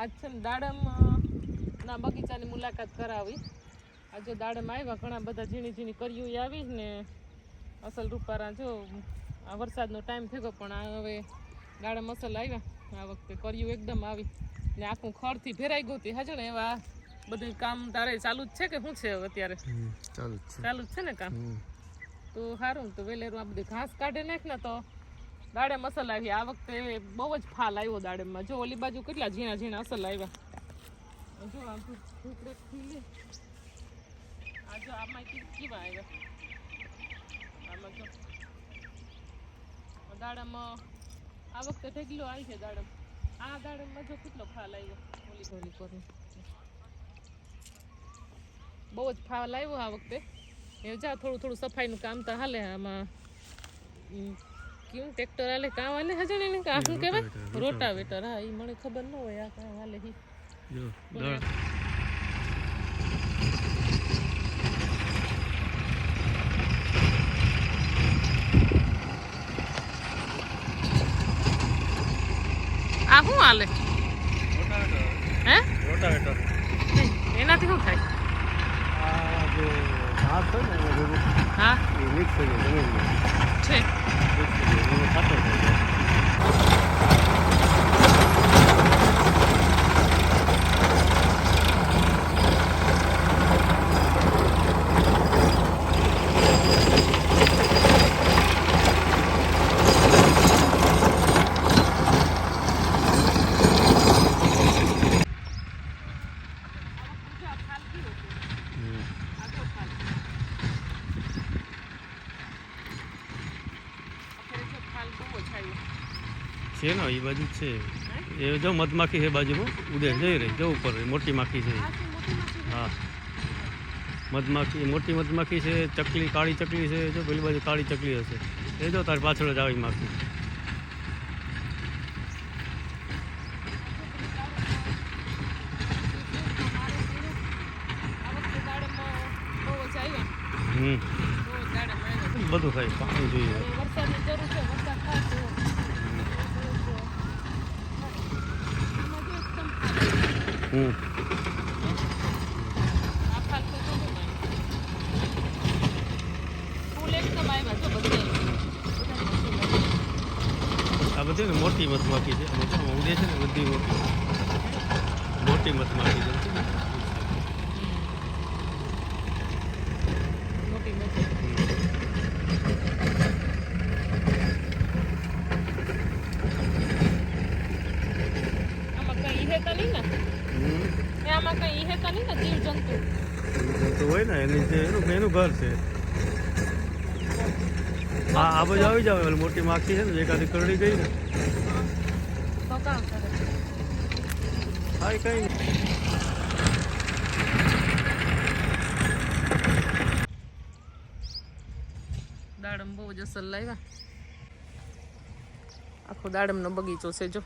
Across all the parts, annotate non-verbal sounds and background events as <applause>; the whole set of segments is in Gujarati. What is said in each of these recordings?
આજ છે ને દાડમ ના બગીચાની મુલાકાત કરાવી આજે દાડમ આવ્યા ઘણા બધા ઝીણી ઝીણી કર્યું આવી ને અસલ રૂપારા જો આ વરસાદનો ટાઈમ થયો પણ હવે દાડમ અસલ આવ્યા આ વખતે કર્યું એકદમ આવી ને આખું ખડથી ફેરાઈ ગયું હજુ ને એવા બધું કામ તારે ચાલુ જ છે કે શું છે અત્યારે ચાલુ જ છે ને કામ તો સારું તો વેલેરું આ બધું ઘાસ કાઢી નાખ ને તો ડાડા મસાલા થી આ વખતે બહુ જ ફાલ આવ્યો ડાળે માં જો ઓલી બાજુ કેટલા જીણા જીણા અસલ આવ્યો આ જો આમ તો ઠૂકરે થી લે આ જો આ માઈ કી કી ભાયો આલજો ડાળે માં આ વખતે ઢગલો આય છે ડાળે આ ડાળે માં જો કેટલો ફાલ આવ્યો મૂલી કોની પર બહુ જ ફાલ આવ્યો આ વખતે એ જા થોડું થોડું સફાઈ નું કામ તો હાલે આમાં ઈ કેવું ટ્રેક્ટર આલે કાં વાલે હજણે ને કાં શું કહેવાય રોટાવેટર હા એ મને ખબર ન હોય આ કાં વાલે હી જો આ શું હાલે હે રોટાવેટર એનાથી શું થાય આ જો હા છે છે ને એ બાજુ છે એ જો મધમાખી છે બાજુમાં ઉડે જઈ રહી જો ઉપર મોટી માખી છે હા મધમાખી મોટી મધમાખી છે ચકલી કાળી ચકલી છે જો પેલી બાજુ કાળી ચકલી હશે એ જો તારી પાછળ જ આવી માખી બધું ખાય પાણી જોઈએ આ બધી ને મોટી મધમાખી છે મોટી છે ને બધી મોટી મોટી મધમાખી છે હોય ને એની એનું એનું ઘર છે હા આ બાજુ આવી જાવ એટલે મોટી માખી છે ને એકાદી કરડી ગઈ ને હા કઈ દાડમ બહુ જ અસર લાવ્યા આખો દાડમનો બગીચો છે જો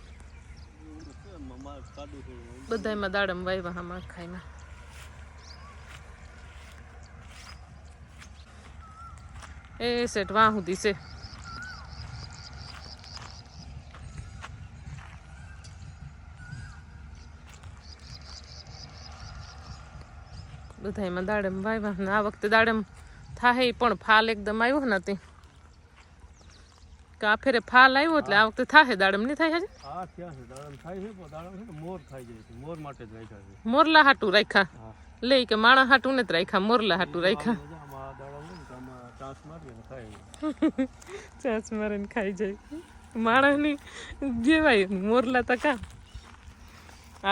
બધામાં દાડમ વાવ્યા આમાં આખાઈમાં se trabajo dice बुधाय में दाड़म भाई भा ना वक्त दाड़म था है पण फाल एकदम आयो ना ते का फिर फाल आयो तो आ हाँ। वक्त था है दाड़म नहीं था है हां क्या है दाड़म था है पो दाड़म है मोर था है मोर माटे जाय था मोर ला हाटू रखा हाँ। ले के माणा हाटू ने त रखा मोर ला हाटू रखा <laughs> ચાસ મારીને ખાઈ જાય માણસની જેવાય મોરલા તો કા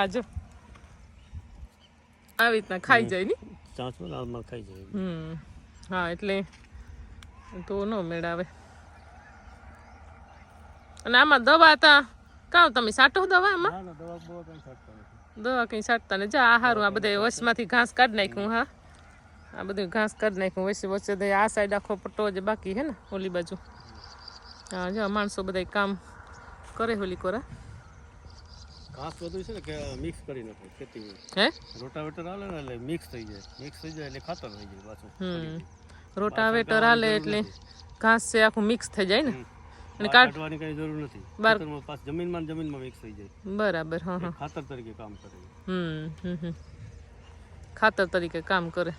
આ જો આવી રીતના ખાઈ જાય ને ચાસ માં ખાઈ જાય હમ હા એટલે તો ન મેળાવે અને આમાં દવા તા કાં તમે સાટો દવા આમાં દવા કઈ સાટતા ને જા આ સારું આ બધા વસમાંથી ઘાસ કાઢી નાખ્યું હા આ બધું ઘાસ કાઢ નાખું વચ્ચે વચ્ચે દે આ સાઈડાખો પટો જે બાકી હે ને ઓલી બાજુ હા જો માણસો બધાય કામ કરે હોલી કોરા ઘાસ બધું છે ને કે મિક્સ કરી નાખે ખેતી હે રોટેટર આવે ને એટલે મિક્સ થઈ જાય મિક્સ થઈ જાય એટલે ખાતર થઈ જાય બાજુ રોટેટર આલે એટલે ઘાસ સે આખું મિક્સ થઈ જાય ને અને કાઢવાની કઈ જરૂર નથી પાસ જમીન માં જમીન માં મિક્સ થઈ જાય બરાબર હા ખાતર તરીકે કામ કરે હમ હમ ખાતર તરીકે કામ કરે